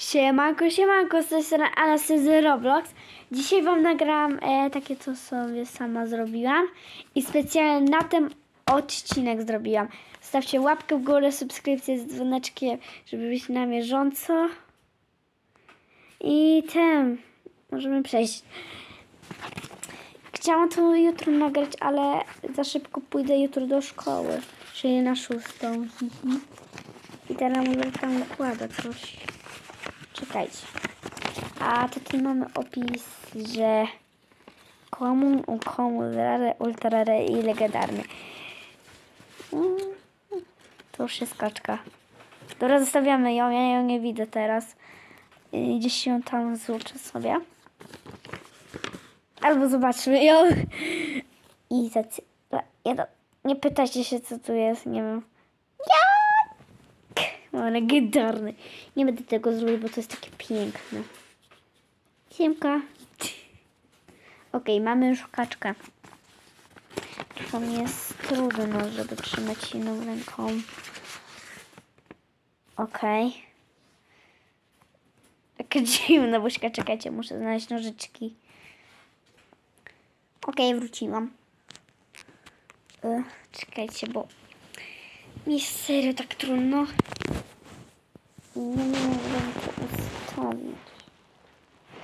Siemanko, siemanko, z tej strony Anastazja Roblox. Dzisiaj Wam nagram e, takie, co sobie sama zrobiłam. I specjalnie na ten odcinek zrobiłam. Stawcie łapkę w górę, subskrypcję z dzwoneczkiem, żeby być na bieżąco. I ten, możemy przejść. Chciałam to jutro nagrać, ale za szybko pójdę jutro do szkoły, czyli na szóstą. I teraz może tam układa coś. Czekajcie. A tutaj mamy opis, że komun, komun, rare, ultra rare i legendarny. Mm, To już jest kaczka. Dobra, zostawiamy ją, ja ją nie widzę teraz. Y, Gdzieś się tam złuczę sobie. Albo zobaczmy ją. I zacy... Nie, pytajcie się, co tu jest, nie wiem. Jak? Legendarny. Nie będę tego zrobić, bo to jest takie piękne. Siemka. Okej, mamy już kaczkę. To jest trudno, żeby trzymać jedną ręką. Okej. Taka dziwna buźka. Czekajcie, muszę znaleźć nożyczki. Okej, wróciłam. E, czekajcie, bo mi serio tak trudno. Nie mogę to ustawić.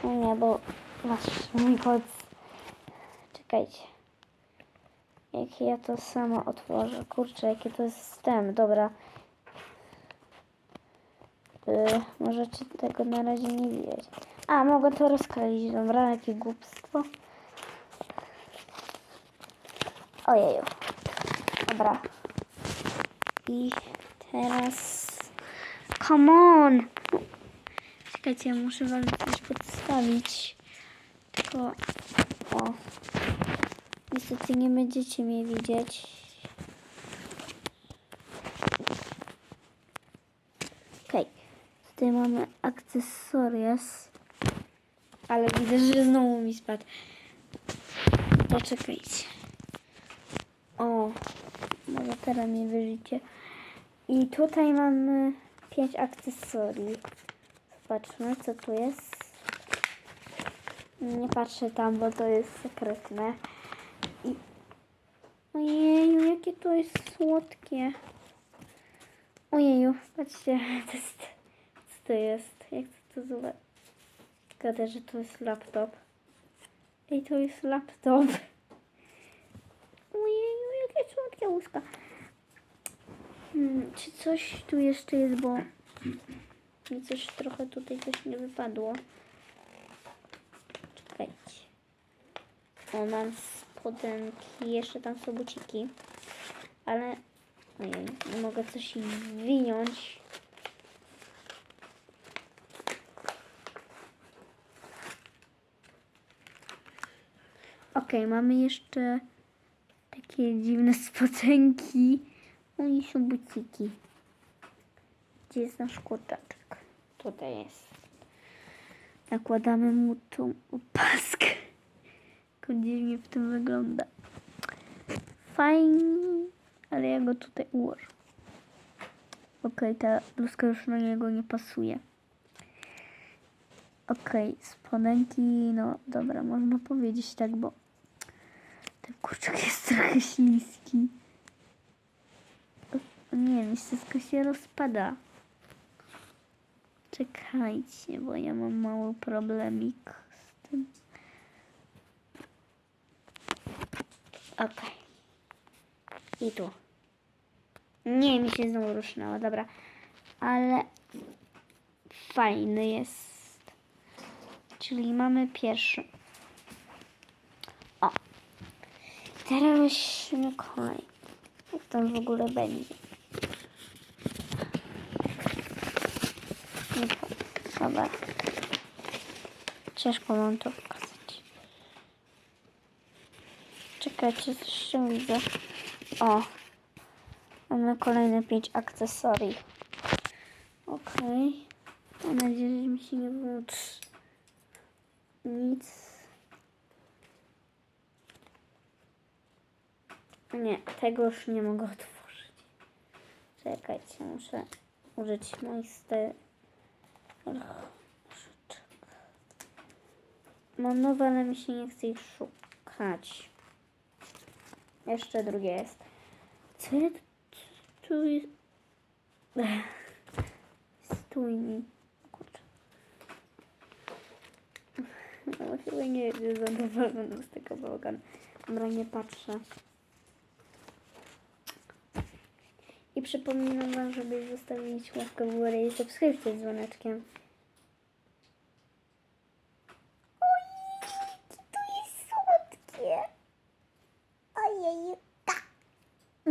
No nie, bo masz mój kod. Czekajcie. Jak ja to sama otworzę. Kurczę, jakie to jest system. Dobra. Yy, możecie tego na razie nie widzieć. A, mogę to rozkleić. Dobra, jakie głupstwo. Ojeju. Dobra. I teraz... Come on! Czekajcie, muszę wam coś podstawić. Tylko... O. Niestety nie będziecie mnie widzieć. Okej. Tutaj mamy akcesorias. Ale widzę, że znowu mi spadł. Poczekajcie. O, może teraz mnie wyżycie. I tutaj mamy pięć akcesorii. Zobaczmy, co tu jest. Nie patrzę tam, bo to jest sekretne. I... Ojeju, jakie to jest słodkie. Ojeju, patrzcie, to jest... Co to jest? Jak to to zobaczyć? Zgadę, że to jest laptop. Ej, to jest laptop. Ojeju, jakie słodkie łóżka. Hmm, czy coś tu jeszcze jest, bo mi coś trochę tutaj coś nie wypadło. Czekajcie. O, mam spodenki, jeszcze tam są buciki. Ale ojej, nie mogę coś wyjąć. Okej, mamy jeszcze takie dziwne spodenki. Oni są buciki. Gdzie jest nasz kurczaczek? Tutaj jest. Nakładamy mu tą opaskę. Dziwnie w tym wygląda. Fajnie, ale ja go tutaj ułożę. Okej, ta bluzka już na niego nie pasuje. Okej, spodenki, no dobra, można powiedzieć tak, bo ten kurczak jest trochę śliski. Nie wiem, wszystko się rozpada. Czekajcie, bo ja mam mały problemik z tym. Okej. I tu. Nie, mi się znowu rusznęło, dobra. Ale fajny jest. Czyli mamy pierwszy. O. Teraz weźmy kolej. Jak tam w ogóle będzie? Nie po- Dobra. Ciężko mam to pokazać. Czekajcie, coś się widzę. O. Mamy kolejne pięć akcesorii. Okej. Mam nadzieję, że mi się nie włączy. Nic. Nie, tego już nie mogę otworzyć. Czekajcie, muszę użyć ste... Mam nowe, ale mi się nie chce ich szukać. Jeszcze drugie jest. Co ja tu, jest? Stój mi. Kurczę. No chyba nie jest zadowolona z tego bałaganu. Dobra, nie patrzę. I przypominam Wam, żeby zostawić łapkę w górę i subskrypcję z dzwoneczkiem. Ojej, to jest słodkie. Ojej,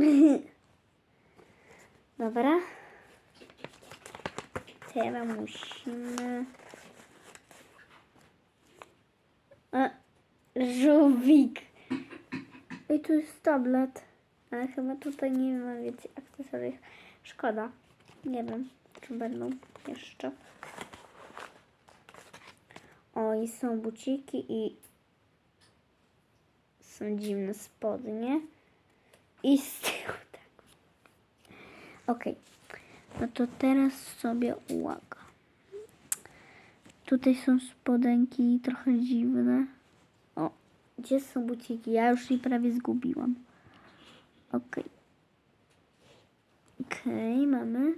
Dobra. Teraz musimy... A, żółwik. I tu jest tablet. Ale chyba tutaj nie ma więcej akcesoriów. Szkoda. Nie wiem, czy będą jeszcze. O, i są buciki i są dziwne spodnie. I z Okej. No to teraz sobie uwaga. Tutaj są spodenki trochę dziwne. O, gdzie są buciki? Ja już je prawie zgubiłam. Okej. Okej, mamy.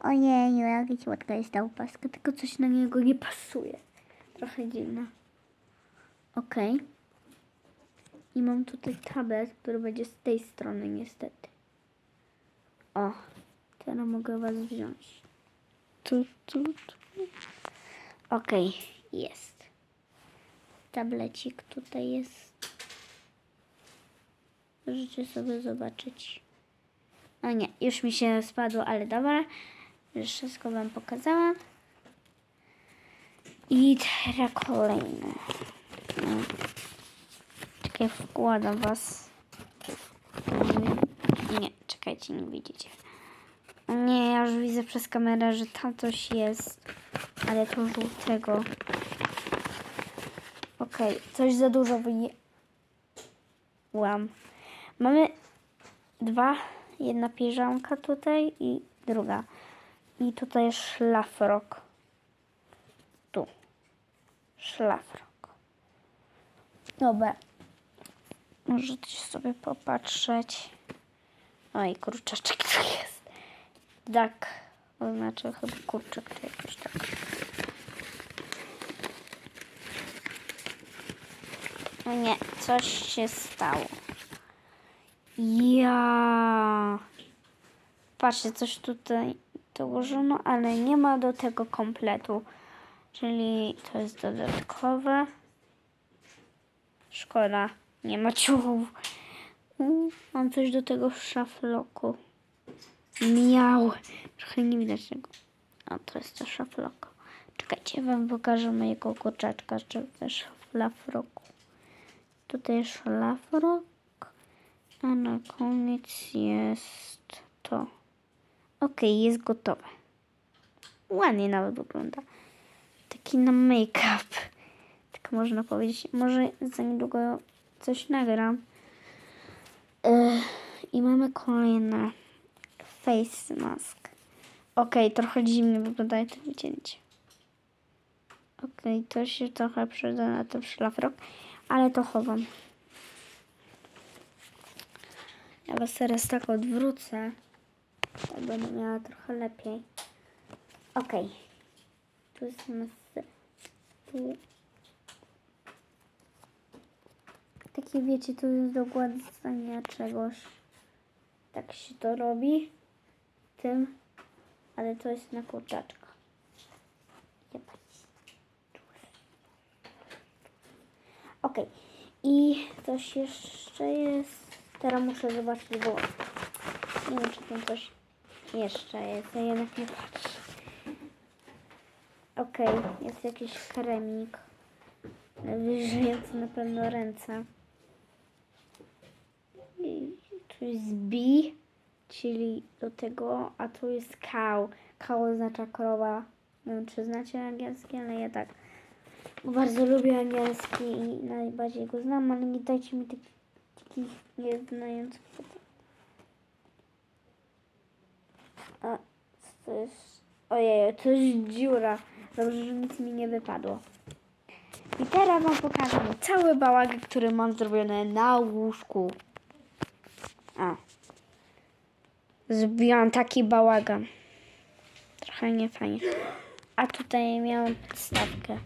Ojej, jaka słodka jest ta opaska, tylko coś na niego nie pasuje. Trochę dziwne. Okej. I mam tutaj tablet, który będzie z tej strony niestety. O, teraz mogę was wziąć. Tu, tu, tu. Okej, jest. Tablecik tutaj jest. Możecie sobie zobaczyć. O nie, już mi się spadło, ale dobra. Już wszystko wam pokazałam. I teraz kolejne. No. Czekaj, wkładam was. Nie, czekajcie, nie widzicie. Nie, ja już widzę przez kamerę, że tam coś jest. Ale to żółtego. Okej, coś za dużo wyjęłam. Mamy dwa, jedna piżamka tutaj i druga. I tutaj szlafrok. Tu. Szlafrok. Dobra. Możecie sobie popatrzeć. Oj, kurczaczek tu jest. Tak. Oznacza chyba kurczak czy jakoś tak. O nie, coś się stało. Ja. Patrzcie, coś tutaj dołożono, ale nie ma do tego kompletu. Czyli to jest dodatkowe. Szkoda, nie ma ciuchów. Mm, Mam coś do tego szafloku. Miał. Trochę nie widać tego. A to jest to szafloko. Czekajcie, wam pokażę mojego kurczaczka, czy też szlafroku. Tutaj szlafrok. A na koniec jest to. Ok, jest gotowe. Ładnie nawet wygląda. Taki na make-up. Tak można powiedzieć. Może za niedługo coś nagram. Ech, I mamy kolejne face mask. Ok, trochę dziwnie wyglądają te wycięcie. Ok, to się trochę przyda na ten szlafrok, ale to chowam. Ja was teraz tak odwrócę. Tak będę miała trochę lepiej. Ok. Tu jest masy. Tu. Takie wiecie, tu jest do gładzenia czegoś. Tak się to robi. Tym. Ale to jest na kurczaczka. Ok. I coś jeszcze jest. Teraz muszę zobaczyć, bo nie wiem, czy tam coś jeszcze jest. Ja jednak nie patrzę. Okej, jest jakiś kremik. Wyżyjący na pewno ręce. I jest B, czyli do tego, a tu jest cow. Cow oznacza krowa. Nie wiem, czy znacie angielski, ale ja tak. Bo bardzo lubię angielski i najbardziej go znam, ale nie dajcie mi takich, takich nieznających pytań. A co to jest Ojej, to jest dziura. Dobrze, że nic mi nie wypadło. I teraz wam pokażę cały bałagan, który mam zrobiony na łóżku. A. Zrobiłam taki bałagan. Trochę niefajnie. A tutaj miałam podstawkę.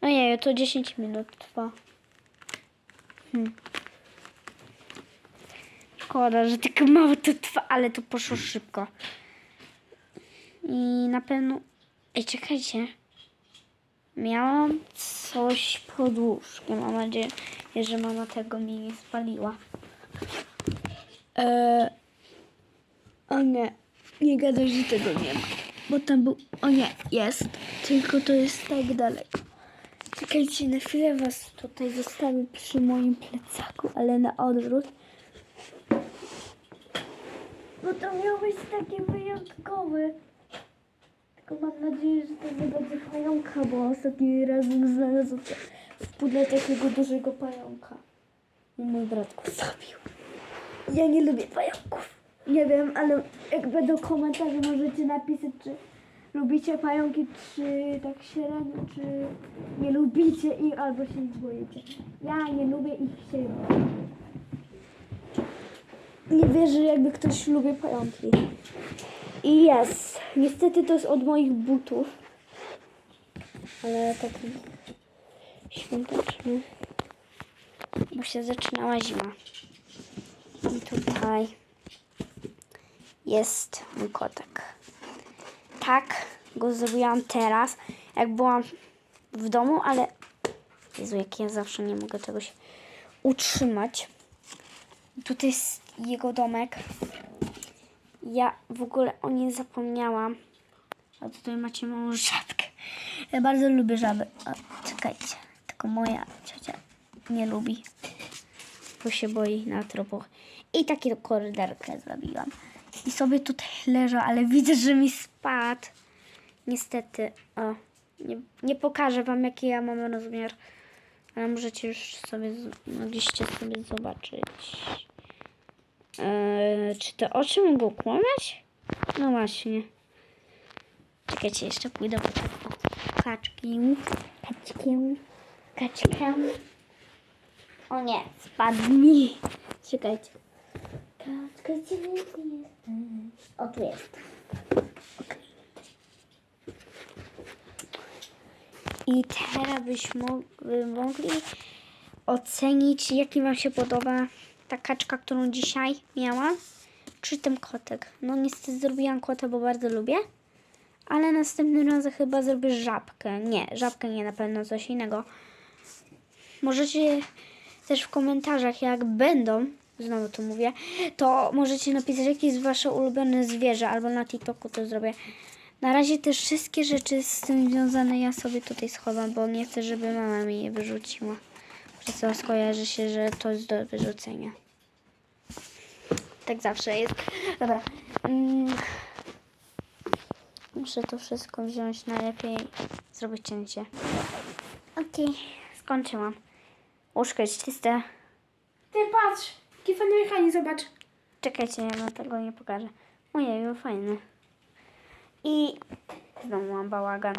Ojej, to 10 minut trwa. Hmm. Szkoda, że tak mało to trwa, ale to poszło szybko. I na pewno... Ej, czekajcie. Miałam coś pod łóżkiem. Mam nadzieję, że mama tego mi nie spaliła. Eee... O nie, nie gadaj, że tego nie ma. Bo tam był... O nie, jest. Tylko to jest tak daleko. Czekajcie, na chwilę was tutaj zostawię przy moim plecaku, ale na odwrót. Bo to miał być taki wyjątkowy. Tylko mam nadzieję, że to nie będzie pająka, bo ostatni raz znalazłem w pudle takiego dużego pająka. I mój brat go zabił. Ja nie lubię pająków. Nie wiem, ale jak będą komentarze, możecie napisać, czy lubicie pająki, czy tak średnio, czy nie lubicie ich, albo się ich boicie. Ja nie lubię ich się. Nie wierzę, jakby ktoś lubi pająki. I jest. Niestety to jest od moich butów. Ale taki świąteczny. Bo się zaczynała zima. I tutaj jest mój kotek. Tak go zrobiłam teraz, jak byłam w domu, ale Jezu, jak ja zawsze nie mogę czegoś utrzymać. Tutaj jest jego domek. Ja w ogóle o niej zapomniałam. A tutaj macie małą żabkę. Ja bardzo lubię żaby. O, czekajcie. Tylko moja ciocia nie lubi. Bo się boi na tropach. I taką koryderkę zrobiłam. I sobie tutaj leżę, ale widzę, że mi spadł. Niestety. O, nie, nie pokażę wam, jaki ja mam rozmiar. Ale możecie już sobie, mogliście sobie zobaczyć. Eee, czy te oczy mogą kłamać? No właśnie. Czekajcie, jeszcze pójdę po taką kaczki. Kaczkiem. Kaczkę. O nie, spadł mi. Czekajcie. Kaczka, gdzie ty jesteś? O, tu jest. I teraz byśmy mogli, mogli ocenić, jaki Wam się podoba ta kaczka, którą dzisiaj miałam, czy ten kotek. No niestety zrobiłam kota, bo bardzo lubię, ale następnym razem chyba zrobię żabkę. Nie, żabkę nie, na pewno coś innego. Możecie też w komentarzach, jak będą, znowu to mówię, to możecie napisać, jakie jest Wasze ulubione zwierzę, albo na TikToku to zrobię. Na razie te wszystkie rzeczy z tym związane ja sobie tutaj schowam, bo nie chcę, żeby mama mi je wyrzuciła. Przez to skojarzy się, że to jest do wyrzucenia. Tak zawsze jest. Dobra. Mm. Muszę to wszystko wziąć najlepiej, zrobić cięcie. Okej, skończyłam. Łóżko jest czyste. Ty patrz, jaki fajny mechanizm, zobacz. Czekajcie, ja wam tego nie pokażę. Ojej, fajny. I znowu mam bałagan.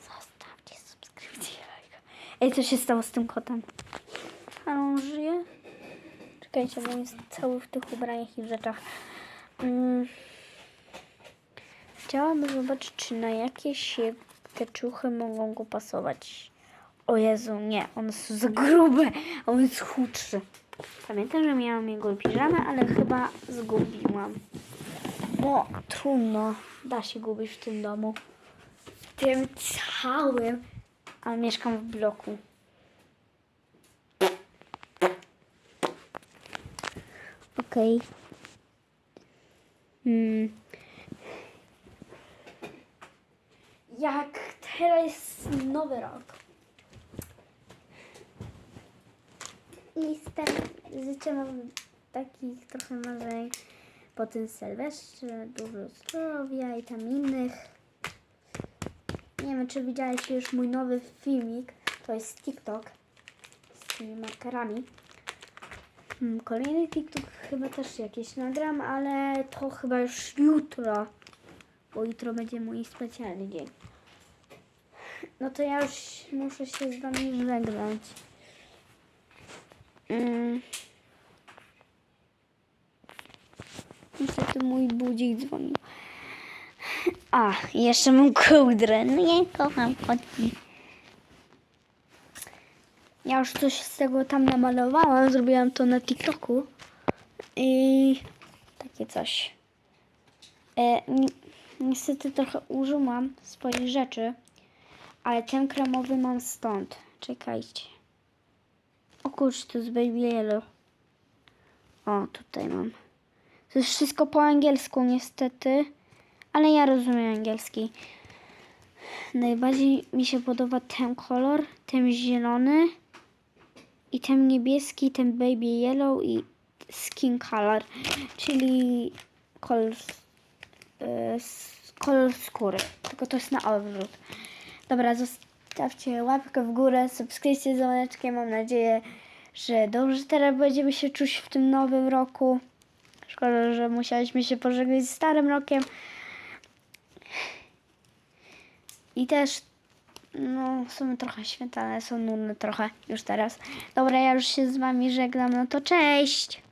Zostawcie subskrypcję. lajka. Ej, co się stało z tym kotem? A on żyje? Czekajcie, bo jest cały w tych ubraniach i rzeczach. Mm. Chciałabym zobaczyć, czy na jakieś keczuchy mogą go pasować. O Jezu, nie, one są za grube, a on jest chudszy. Pamiętam, że miałam jego piżamę, ale chyba zgubiłam. No, trudno. Da się gubić w tym domu. W tym całym. A mieszkam w bloku. Okej. Hmm. Jak teraz jest nowy rok. Z życzę Wam takich trochę marzeń po tym Sylwestrze, dużo zdrowia i tam innych. Nie wiem, czy widziałeś już mój nowy filmik, to jest TikTok z tymi markerami. Hmm, kolejny TikTok chyba też jakieś nagram, ale to chyba już jutro. Bo jutro będzie mój specjalny dzień. No to ja już muszę się z wami żegnać. Mm. Niestety mój budzik dzwonił. A, jeszcze mam kołdrę. No ja kocham kotki. Ja już coś z tego tam namalowałam, zrobiłam to na TikToku. I takie coś. E, ni- niestety trochę użyłam swoich rzeczy, ale ten kremowy mam stąd. Czekajcie. O kurczę, to jest Baby Yellow. O, tutaj mam. To jest wszystko po angielsku niestety, ale ja rozumiem angielski. Najbardziej mi się podoba ten kolor, ten zielony i ten niebieski, ten baby yellow i skin color, czyli kolor, e, kolor skóry. Tylko to jest na odwrót. Dobra, zostawcie łapkę w górę, subskrypcję z dzwoneczkiem. Mam nadzieję, że dobrze teraz będziemy się czuć w tym nowym roku. Szkoda, że musieliśmy się pożegnać z starym rokiem. I też, no, są trochę święta, ale są nudne trochę już teraz. Dobra, ja już się z wami żegnam, no to cześć!